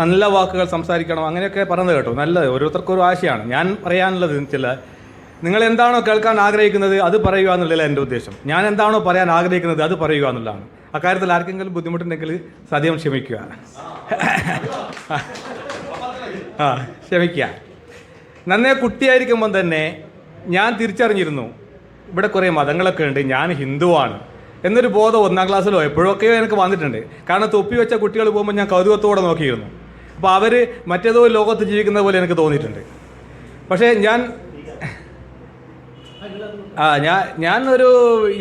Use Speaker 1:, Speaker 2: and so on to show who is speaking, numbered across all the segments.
Speaker 1: നല്ല വാക്കുകൾ സംസാരിക്കണം അങ്ങനെയൊക്കെ പറഞ്ഞത് കേട്ടോ. നല്ലത്. ഓരോരുത്തർക്കും ഒരു ആശയമാണ് ഞാൻ പറയാനുള്ളത് ചില നിങ്ങൾ എന്താണോ കേൾക്കാൻ ആഗ്രഹിക്കുന്നത് അത് പറയുക എന്നുള്ളതല്ല എന്റെ ഉദ്ദേശം. ഞാൻ എന്താണോ പറയാൻ ആഗ്രഹിക്കുന്നത് അത് പറയുക എന്നുള്ളതാണ്. അക്കാര്യത്തിൽ ആർക്കെങ്കിലും ബുദ്ധിമുട്ടുണ്ടെങ്കിൽ സദ്യം ക്ഷമിക്കുക. ആ ക്ഷമിക്കുക. നന്നേ കുട്ടിയായിരിക്കുമ്പം തന്നെ ഞാൻ തിരിച്ചറിഞ്ഞിരുന്നു ഇവിടെ കുറേ മതങ്ങളൊക്കെ ഉണ്ട് ഞാൻ ഹിന്ദുവാണ് എന്നൊരു ബോധം ഒന്നാം ക്ലാസ്സിലോ എപ്പോഴൊക്കെയോ എനിക്ക് വന്നിട്ടുണ്ട്. കാരണം തൊപ്പി വെച്ച കുട്ടികൾ പോകുമ്പോൾ ഞാൻ കൗതുകത്തോടെ നോക്കിയിരുന്നു. അപ്പോൾ അവർ മറ്റേതോ ലോകത്ത് ജീവിക്കുന്ന പോലെ എനിക്ക് തോന്നിയിട്ടുണ്ട്. പക്ഷേ ഞാൻ ആ ഞാൻ ഞാൻ ഒരു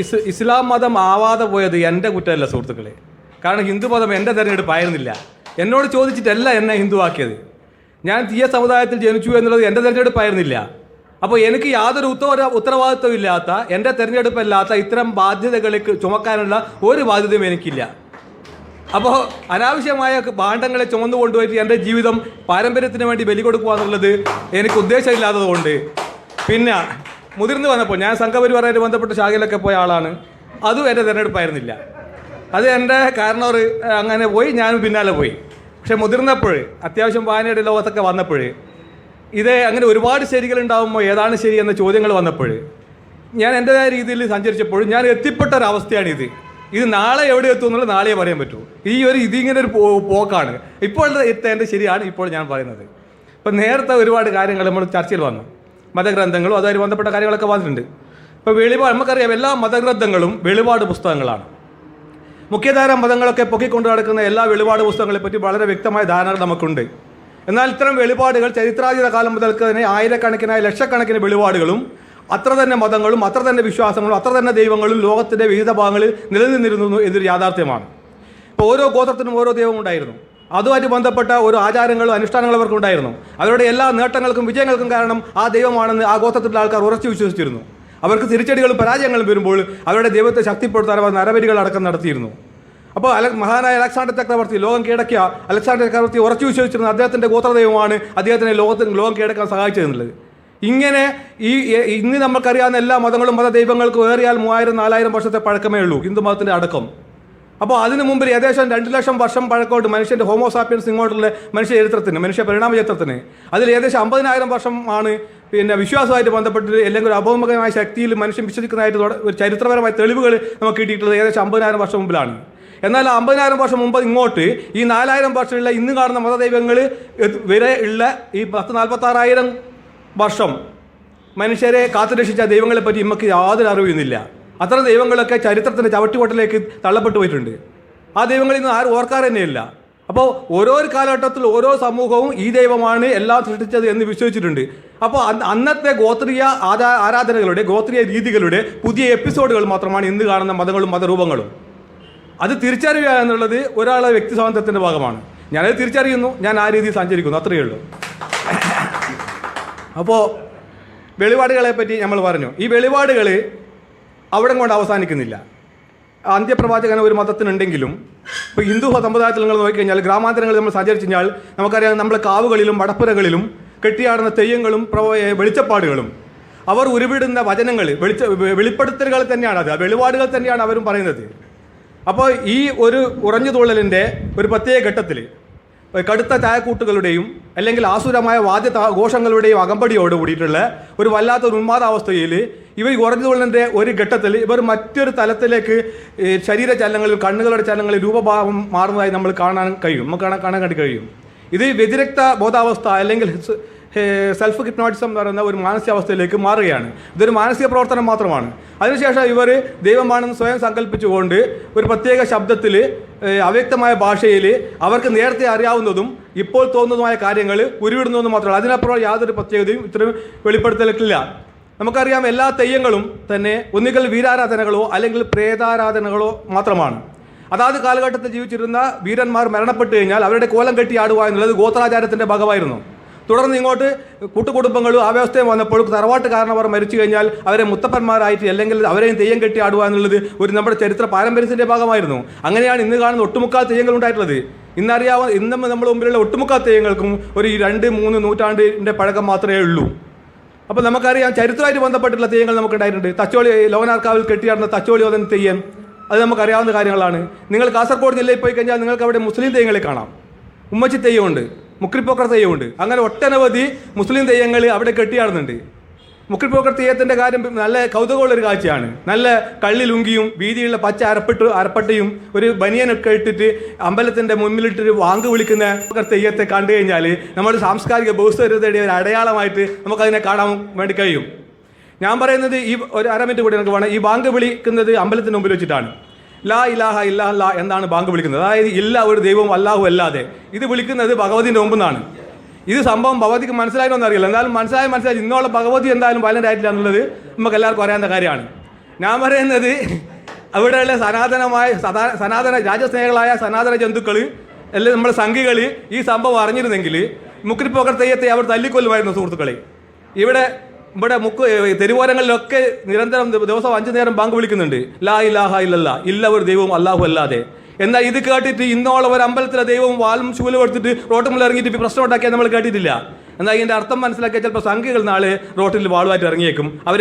Speaker 1: ഇസ് ഇസ്ലാം മതം ആവാതെ പോയത് എന്റെ കുറ്റമല്ല സുഹൃത്തുക്കളെ. കാരണം ഹിന്ദു മതം എന്റെ തിരഞ്ഞെടുപ്പായിരുന്നില്ല എന്നോട് ചോദിച്ചിട്ടല്ല എന്നെ ഹിന്ദുവാക്കിയത്. ഞാൻ തീയ സമുദായത്തിൽ ജനിച്ചു എന്നുള്ളത് എന്റെ തിരഞ്ഞെടുപ്പായിരുന്നില്ല അപ്പോൾ എനിക്ക് യാതൊരു ഉത്തര ഉത്തരവാദിത്വമില്ലാത്ത എന്റെ തിരഞ്ഞെടുപ്പല്ലാത്ത ഇത്തരം ബാധ്യതകൾക്ക് ചുമക്കാനുള്ള ഒരു ബാധ്യതയും എനിക്കില്ല. അപ്പോൾ അനാവശ്യമായ ഭാണ്ഡങ്ങളെ ചുമന്നു കൊണ്ടുപോയിട്ട് എന്റെ ജീവിതം പാരമ്പര്യത്തിന് വേണ്ടി ബലി കൊടുക്കുക എന്നുള്ളത് എനിക്ക് ഉദ്ദേശമില്ലാത്തതുകൊണ്ട്. പിന്നെ മുതിർന്നു വന്നപ്പോൾ ഞാൻ സംഘപരിവാറായിട്ട് ബന്ധപ്പെട്ട ശാഖയിലൊക്കെ പോയ ആളാണ്. അതും എന്റെ തിരഞ്ഞെടുപ്പായിരുന്നില്ല. അത് എന്റെ കാരണവർ അങ്ങനെ പോയി ഞാനും പിന്നാലെ പോയി. പക്ഷെ മുതിർന്നപ്പോൾ അത്യാവശ്യം വായനയുടെ ലോകത്തൊക്കെ വന്നപ്പോൾ ഇത് അങ്ങനെ ഒരുപാട് ശരികൾ ഉണ്ടാകുമ്പോൾ ഏതാണ് ശരി എന്ന ചോദ്യങ്ങൾ വന്നപ്പോൾ ഞാൻ എന്റെതായ രീതിയിൽ സഞ്ചരിച്ചപ്പോൾ ഞാൻ എത്തിപ്പെട്ട ഒരു അവസ്ഥയാണിത് ഇത് നാളെ എവിടെ എത്തും എന്നുള്ളത് നാളെ പറയാൻ പറ്റൂ ഈ ഒരു ഇതിങ്ങനെ ഒരു പോക്കാണ്. ഇപ്പോൾ എത്തേണ്ടത് ശരിയാണ് ഇപ്പോൾ ഞാൻ പറയുന്നത്. ഇപ്പം നേരത്തെ ഒരുപാട് കാര്യങ്ങൾ നമ്മൾ ചർച്ചയിൽ വന്നു. മതഗ്രന്ഥങ്ങളും അതുമായി ബന്ധപ്പെട്ട കാര്യങ്ങളൊക്കെ വന്നിട്ടുണ്ട്. ഇപ്പോൾ വെളിപാട് നമുക്കറിയാം എല്ലാ മതഗ്രന്ഥങ്ങളും വെളിപാട് പുസ്തകങ്ങളാണ്. മുഖ്യധാര മതങ്ങളൊക്കെ പൊക്കിക്കൊണ്ട് നടക്കുന്ന എല്ലാ വെളിപാട് പുസ്തകങ്ങളെ പറ്റി വളരെ വ്യക്തമായ ധാരണകൾ നമുക്കുണ്ട്. എന്നാൽ ഇത്തരം വെളിപാടുകൾ ചരിത്രാതീത കാലം മുതൽക്ക് തന്നെ ആയിരക്കണക്കിനായ ലക്ഷക്കണക്കിന് വെളിപാടുകളും അത്ര തന്നെ മതങ്ങളും അത്ര തന്നെ വിശ്വാസങ്ങളും അത്ര തന്നെ ദൈവങ്ങളും ലോകത്തിന്റെ വിവിധ ഭാഗങ്ങളിൽ നിലനിന്നിരുന്നു എന്നൊരു യാഥാർത്ഥ്യമാണ്. ഇപ്പോൾ ഓരോ ഗോത്രത്തിനും ഓരോ ദൈവം ഉണ്ടായിരുന്നു. അതുമായിട്ട് ബന്ധപ്പെട്ട ഓരോ ആചാരങ്ങളും അനുഷ്ഠാനങ്ങളും അവർക്ക് ഉണ്ടായിരുന്നു. അവരുടെ എല്ലാ നേട്ടങ്ങൾക്കും വിജയങ്ങൾക്കും കാരണം ആ ദൈവമാണെന്ന് ആ ഗോത്രത്തിലുള്ള ആൾക്കാർ ഉറച്ചു വിശ്വസിച്ചിരുന്നു. അവർക്ക് തിരിച്ചടികളും പരാജയങ്ങളും വരുമ്പോൾ അവരുടെ ദൈവത്തെ ശക്തിപ്പെടുത്താൻ അവർ നരബലികൾ അടക്കം നടത്തിയിരുന്നു. അപ്പോൾ അല മഹാനായ അലക്സാണ്ടർ ചക്രവർത്തി ലോകം കീഴടക്കിയ അലക്സാണ്ടർ ചക്രവർത്തി ഉറച്ചു വിശ്വസിച്ചിരുന്ന അദ്ദേഹത്തിന്റെ ഗോത്രദൈവമാണ് അദ്ദേഹത്തിനെ ലോകത്തിന് ലോകം കീഴടക്കാൻ സഹായിച്ചതെന്നുള്ളത്. ഇങ്ങനെ ഈ ഇന്ന് നമുക്കറിയാവുന്ന എല്ലാ മതങ്ങളും മതദൈവങ്ങൾക്കും ഏറിയാൽ മൂവായിരം നാലായിരം വർഷത്തെ പഴക്കമേ ഉള്ളൂ ഹിന്ദു മതത്തിന്റെ അടക്കം. അപ്പോൾ അതിനു മുമ്പ് ഏകദേശം രണ്ട് ലക്ഷം വർഷം പഴക്കോട്ട് മനുഷ്യന്റെ ഹോമോസാപ്പിയൻസ് ഇങ്ങോട്ടുള്ള മനുഷ്യ ചരിത്രത്തിന് മനുഷ്യ പരിണാമ ചരിത്രത്തിന്. അതിൽ ഏകദേശം അമ്പതിനായിരം വർഷം ആണ് പിന്നെ വിശ്വാസമായിട്ട് ബന്ധപ്പെട്ട് അല്ലെങ്കിൽ ഒരു അഭൗമകമായ ശക്തിയിൽ മനുഷ്യൻ വിശ്വസിക്കുന്നതായിട്ട് ഒരു ചരിത്രപരമായ തെളിവുകൾ നമുക്ക് കിട്ടിയിട്ടുള്ളത് ഏകദേശം അമ്പതിനായിരം വർഷം മുമ്പിലാണ്. എന്നാൽ അമ്പതിനായിരം വർഷം മുമ്പ് ഇങ്ങോട്ട് ഈ നാലായിരം വർഷമുള്ള ഇന്ന് കാണുന്ന മതദൈവങ്ങൾ വരെ ഉള്ള ഈ പത്ത് നാൽപ്പത്താറായിരം വർഷം. മനുഷ്യരെ കാത്തുരക്ഷിച്ച ദൈവങ്ങളെപ്പറ്റി നമുക്ക് യാതൊരു അറിവുന്നില്ല അത്തരം ദൈവങ്ങളൊക്കെ ചരിത്രത്തിന്റെ ചവറ്റുകൊട്ടിലേക്ക് തള്ളപ്പെട്ടു പോയിട്ടുണ്ട്. ആ ദൈവങ്ങളിൽ നിന്ന് ആരും ഓർക്കാർ തന്നെയില്ല അപ്പോൾ ഓരോ കാലഘട്ടത്തിൽ ഓരോ സമൂഹവും ഈ ദൈവമാണ് എല്ലാം സൃഷ്ടിച്ചത് എന്ന് വിശ്വസിച്ചിട്ടുണ്ട്. അപ്പോൾ അന്ന് അന്നത്തെ ഗോത്രീയ ആരാ ആരാധനകളുടെ ഗോത്രീയ രീതികളുടെ പുതിയ എപ്പിസോഡുകൾ മാത്രമാണ് ഇന്ന് കാണുന്ന മതങ്ങളും മതരൂപങ്ങളും. അത് തിരിച്ചറിയുക എന്നുള്ളത് ഒരാളെ വ്യക്തി സ്വാതന്ത്ര്യത്തിന്റെ ഭാഗമാണ്. ഞാനത് തിരിച്ചറിയുന്നു ഞാൻ ആ രീതിയിൽ സഞ്ചരിക്കുന്നു അത്രയേ ഉള്ളൂ. അപ്പോൾ വെളിപാടുകളെ പറ്റി നമ്മൾ പറഞ്ഞു. ഈ വെളിപാടുകൾ അവിടെ കൊണ്ട് അവസാനിക്കുന്നില്ല. അന്ത്യപ്രവാചകൻ ഒരു മതത്തിനുണ്ടെങ്കിലും ഇപ്പോൾ ഹിന്ദു സമുദായത്തിൽ നിങ്ങൾ നോക്കിക്കഴിഞ്ഞാൽ ഗ്രാമാന്തരങ്ങളിൽ നമ്മൾ സഞ്ചരിച്ചു കഴിഞ്ഞാൽ നമുക്കറിയാം നമ്മുടെ കാവുകളിലും വടപ്പുരകളിലും കെട്ടിയാടുന്ന തെയ്യങ്ങളും വെളിച്ചപ്പാടുകളും. അവർ ഉരുവിടുന്ന വചനങ്ങൾ വെളിച്ച വെളിപ്പെടുത്തലുകൾ തന്നെയാണ് അത്. വെളിപാടുകൾ തന്നെയാണ് അവരും പറയുന്നത്. അപ്പോൾ ഈ ഒരു ഉറഞ്ഞു തുള്ളലിന്റെ ഒരു പ്രത്യേക ഘട്ടത്തിൽ കടുത്ത ചായക്കൂട്ടുകളുടെയും അല്ലെങ്കിൽ ആസുരമായ വാദ്യ ഘോഷങ്ങളുടെയും അകമ്പടിയോട് കൂടിയിട്ടുള്ള ഒരു വല്ലാത്ത ഒരു ഉന്മാദാവസ്ഥയിൽ ഇവർ തുള്ളലിന്റെ ഒരു ഘട്ടത്തിൽ ഇവർ മറ്റൊരു തലത്തിലേക്ക് ശരീര ചലനങ്ങളിൽ കണ്ണുകളുടെ ചലനങ്ങളിൽ രൂപഭാവം മാറുന്നതായി നമ്മൾ കാണാൻ കഴിയും. നമുക്ക് കാണാൻ കാണാൻ കഴിയും. ഇത് വ്യതിരക്ത ബോധാവസ്ഥ അല്ലെങ്കിൽ സെൽഫ് ഹിപ്നോട്ടിസം എന്ന് പറയുന്ന ഒരു മാനസികാവസ്ഥയിലേക്ക് മാറുകയാണ്. ഇതൊരു മാനസിക പ്രവർത്തനം മാത്രമാണ്. അതിനുശേഷം ഇവർ ദൈവമാണെന്ന് സ്വയം സങ്കല്പിച്ചുകൊണ്ട് ഒരു പ്രത്യേക ശബ്ദത്തിൽ അവ്യക്തമായ ഭാഷയിൽ അവർക്ക് നേരത്തെ അറിയാവുന്നതും ഇപ്പോൾ തോന്നുന്നതുമായ കാര്യങ്ങൾ ഉരുവിടുന്നതെന്ന് മാത്രമല്ല അതിനപ്പുറം യാതൊരു പ്രത്യേകതയും ഇത്രയും വെളിപ്പെടുത്തലില്ല നമുക്കറിയാം എല്ലാ തെയ്യങ്ങളും തന്നെ ഒന്നുകിൽ വീരാരാധനകളോ അല്ലെങ്കിൽ പ്രേതാരാധനകളോ മാത്രമാണ്. അതാത് കാലഘട്ടത്തിൽ ജീവിച്ചിരുന്ന വീരന്മാർ മരണപ്പെട്ടു കഴിഞ്ഞാൽ അവരുടെ കോലം കെട്ടി ആടുക എന്നുള്ളത് ഗോത്രാചാരത്തിന്റെ ഭാഗമായിരുന്നു. തുടർന്ന് ഇങ്ങോട്ട് കൂട്ടുകുടുംബങ്ങളും ആ വ്യവസ്ഥയും വന്നപ്പോൾ തറവാട്ടുകാരനവർ മരിച്ചു കഴിഞ്ഞാൽ അവരെ മുത്തപ്പന്മാരായിട്ട് അല്ലെങ്കിൽ അവരെയും തെയ്യം കെട്ടി ആടുക എന്നുള്ളത് ഒരു നമ്മുടെ ചരിത്ര പാരമ്പര്യത്തിന്റെ ഭാഗമായിരുന്നു. അങ്ങനെയാണ് ഇന്ന് കാണുന്ന ഒട്ടുമുക്കാൽ തെയ്യങ്ങൾ ഉണ്ടായിട്ടുള്ളത്. ഇന്നറിയാവുന്ന ഇന്നും നമ്മുടെ മുമ്പിലുള്ള ഒട്ടുമുക്കാൽ തെയ്യങ്ങൾക്കും ഒരു രണ്ട് മൂന്ന് നൂറ്റാണ്ടിന്റെ പഴക്കം മാത്രമേ ഉള്ളൂ. അപ്പോൾ നമുക്കറിയാം ചരിത്രമായിട്ട് ബന്ധപ്പെട്ടുള്ള തെയ്യങ്ങൾ നമുക്ക് ഉണ്ടായിട്ടുണ്ട്. തച്ചോളി ലോകനാർക്കാവിൽ കെട്ടിയാടുന്ന തച്ചോളി ഓതൻ തെയ്യം. അത് നമുക്കറിയാവുന്ന കാര്യങ്ങളാണ്. നിങ്ങൾ കാസർഗോഡ് ജില്ലയിൽ പോയി കഴിഞ്ഞാൽ നിങ്ങൾക്ക് അവിടെ മുസ്ലിം തെയ്യങ്ങളെ കാണാം. ഉമ്മച്ചി തെയ്യമുണ്ട്. മുക്രിപ്പോക്കർ തെയ്യമുണ്ട്. അങ്ങനെ ഒട്ടനവധി മുസ്ലിം തെയ്യങ്ങൾ അവിടെ കെട്ടിയാടുന്നുണ്ട്. മുക്രിപ്പോക്കർ തെയ്യത്തിന്റെ കാര്യം നല്ല കൗതുകമുള്ളൊരു കാഴ്ചയാണ്. നല്ല കള്ളി ലുങ്കിയും വീതിയുള്ള പച്ച അരപ്പിട്ട് അരപ്പട്ടയും ഒരു ബനിയനൊക്കെ ഇട്ടിട്ട് അമ്പലത്തിന്റെ മുന്നിലിട്ടൊരു വാങ്ക് വിളിക്കുന്ന തെയ്യത്തെ കണ്ടു കഴിഞ്ഞാൽ നമ്മുടെ സാംസ്കാരിക ബഹുസ്വരതയുടെ ഒരു അടയാളമായിട്ട് നമുക്കതിനെ കാണാൻ വേണ്ടി കഴിയും. ഞാൻ പറയുന്നത് ഈ ഒരു അര മിനിറ്റ് കൂടി നമുക്ക് വേണം. ഈ വാങ്ക് വിളിക്കുന്നത് അമ്പലത്തിന് മുമ്പിൽ വെച്ചിട്ടാണ്. ലാ ഇലാഹ ഇല്ലാഹ എന്നാണ് ബാങ്ക് വിളിക്കുന്നത്. അതായത് ഇല്ല ഒരു ദൈവവും അല്ലാഹു അല്ലാതെ. ഇത് വിളിക്കുന്നത് ഭഗവതിന്റെ മുമ്പ് നിന്നാണ് ഇത് സംഭവം ഭഗവതിക്ക് മനസ്സിലായിട്ടൊന്നും അറിയില്ല എന്തായാലും മനസ്സിലായി മനസ്സിലായി. ഇന്നോളം ഭഗവതി എന്തായാലും വയലന്റ് ആയിട്ടില്ല എന്നുള്ളത് നമുക്ക് എല്ലാവർക്കും അറിയാവുന്ന കാര്യമാണ്. ഞാൻ പറയുന്നത് അവിടെയുള്ള സനാതനമായ സനാതന രാജസ്നേഹികളായ സനാതന ജന്തുക്കൾ അല്ലെങ്കിൽ നമ്മുടെ സംഘികൾ ഈ സംഭവം അറിഞ്ഞിരുന്നെങ്കിൽ മുക്രിപ്പോക്കർ തെയ്യത്തെ അവർ തല്ലിക്കൊല്ലുമായിരുന്നു സുഹൃത്തുക്കളെ. ഇവിടെ ഇവിടെ മുക്ക് തെരുവോരങ്ങളിലൊക്കെ നിരന്തരം ദിവ- ദിവസം അഞ്ചു നേരം ബാങ്ക് വിളിക്കുന്നുണ്ട്. ലാ ഇലാഹ ഇല്ലല്ല. ഇല്ല ഒരു ദൈവവും അല്ലാഹു അല്ലാതെ. എന്നാൽ ഇത് കേട്ടിട്ട് ഇന്നോളം ഒരു അമ്പലത്തിലെ ദൈവവും വാലും ശൂലും എടുത്തിട്ട് റോട്ടിൽ മുന്നിൽ ഇറങ്ങിയിട്ട് പ്രശ്നം ഉണ്ടാക്കിയാൽ നമ്മൾ കേട്ടിട്ടില്ല. എന്നാൽ ഇതിന്റെ അർത്ഥം മനസ്സിലാക്കിയാൽ ചിലപ്പോൾ സംഘികൾ നാളെ റോട്ടിൽ വാളുമായിട്ട് ഇറങ്ങിയേക്കും. അവരെ